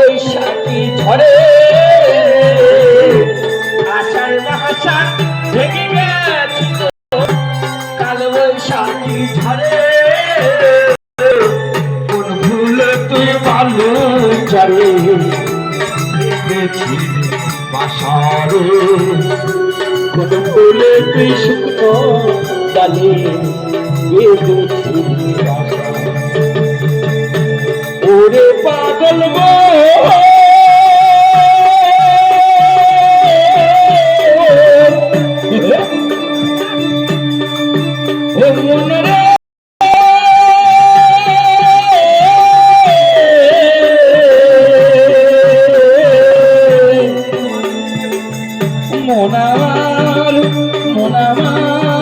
ওই সাথী ঝরে। আশার বাসা ভেঙে গেছি কাল ওই ঝরে। কোন ভুলে তুই ভালো চারে বাসারে। কোন ভুলে তুই শুকনো ডালে বেঁধেছি বাসা ওরে পাগল গো। মোনামালু মোনামালু